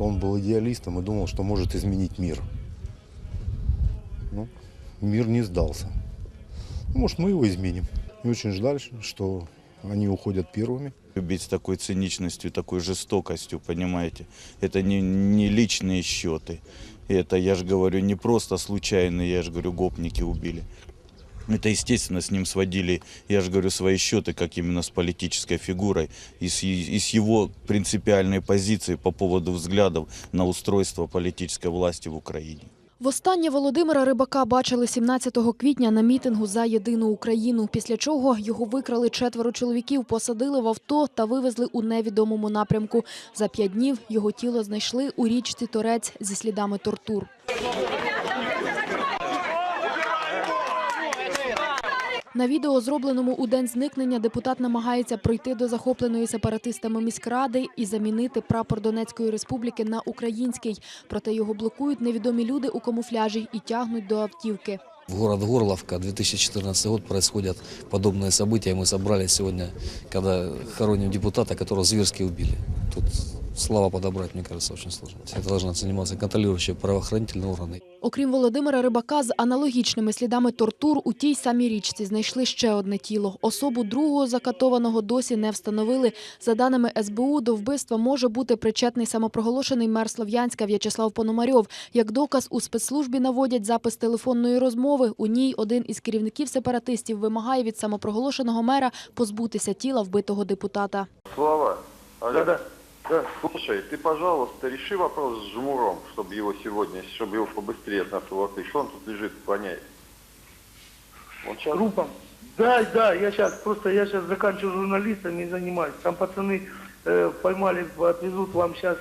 Он был идеалистом и думал, что может изменить мир. Ну, мир не сдался. Ну, Может, мы его изменим. И очень ждали, что они уходят первыми. Любить с такой циничностью, такой жестокостью, понимаете, это не, не личные счеты. Это, я же говорю, не просто случайные, я же говорю, гопники убили. Это, естественно, с ним сводили, я же говорю, свои счеты, как именно с политической фигурой и с, е- и с его принципиальной позицией по поводу взглядов на устройство политической власти в Украине. Востаннє Володимира Рибака бачили 17 квітня на мітингу за єдину Україну, після чого його викрали четверо чоловіків, посадили в авто та вивезли у невідомому напрямку. За п'ять днів його тіло знайшли у річці Торець зі слідами тортур. На відео, зробленому у день зникнення, депутат намагається пройти до захопленої сепаратистами міськради і замінити прапор Донецької республіки на український. Проте його блокують невідомі люди у камуфляжі і тягнуть до автівки. В город Горловка, 2014 год, происходят подобные события. Мы собрались сегодня, когда хороним депутата, которого зверски убили. Тут слова подобрать, мне кажется, очень сложно. Это должна заниматься контролирующие правоохранительные органы. Окрім Володимира Рибака, з аналогічними слідами тортур у тій самій річці знайшли ще одне тіло. Особу другого закатованого досі не встановили. За даними СБУ, до вбивства може бути причетний самопроголошений мер Слов'янська В'ячеслав Пономарьов. Як доказ у спецслужбі наводять запис телефонної розмови. У ній один із керівників сепаратистів вимагає від самопроголошеного мера позбутися тіла вбитого депутата. Слава, Олег, Да, да. Да. слушай, ты, пожалуйста, реши вопрос с Жмуром, чтобы его сегодня, чтобы его побыстрее от нас уволокли. Что он тут лежит, воняет? Он сейчас... Группам. Да, да, я сейчас, просто я сейчас заканчиваю журналистами и занимаюсь. Там пацаны э, поймали, отвезут вам сейчас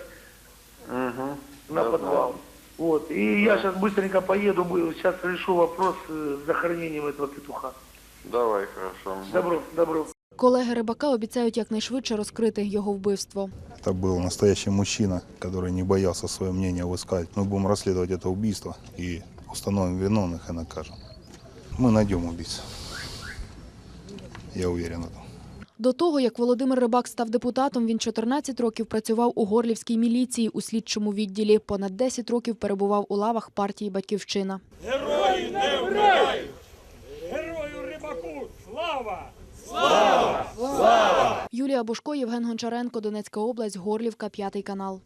Мгм. на Я подвал. знаю. Вот. И я сейчас быстренько поеду, сейчас решу вопрос э, с захоронением этого петуха. Давай, хорошо. Добро, добро. Колеги Рибака обіцяють якнайшвидше розкрити його вбивство. Это был настоящий мужчина, который не боялся свое мнение высказать. Мы будем расследовать это убийство и установим виновных и накажем. Мы найдем убийцу. Я уверен в этом. До того, як Володимир Рибак став депутатом, він 14 років працював у Горлівській міліції у слідчому відділі. Понад 10 років перебував у лавах партії «Батьківщина». Герої не вмирають! Юлія Бушко, Євген Гончаренко, Донецька область, Горлівка, п'ятий канал.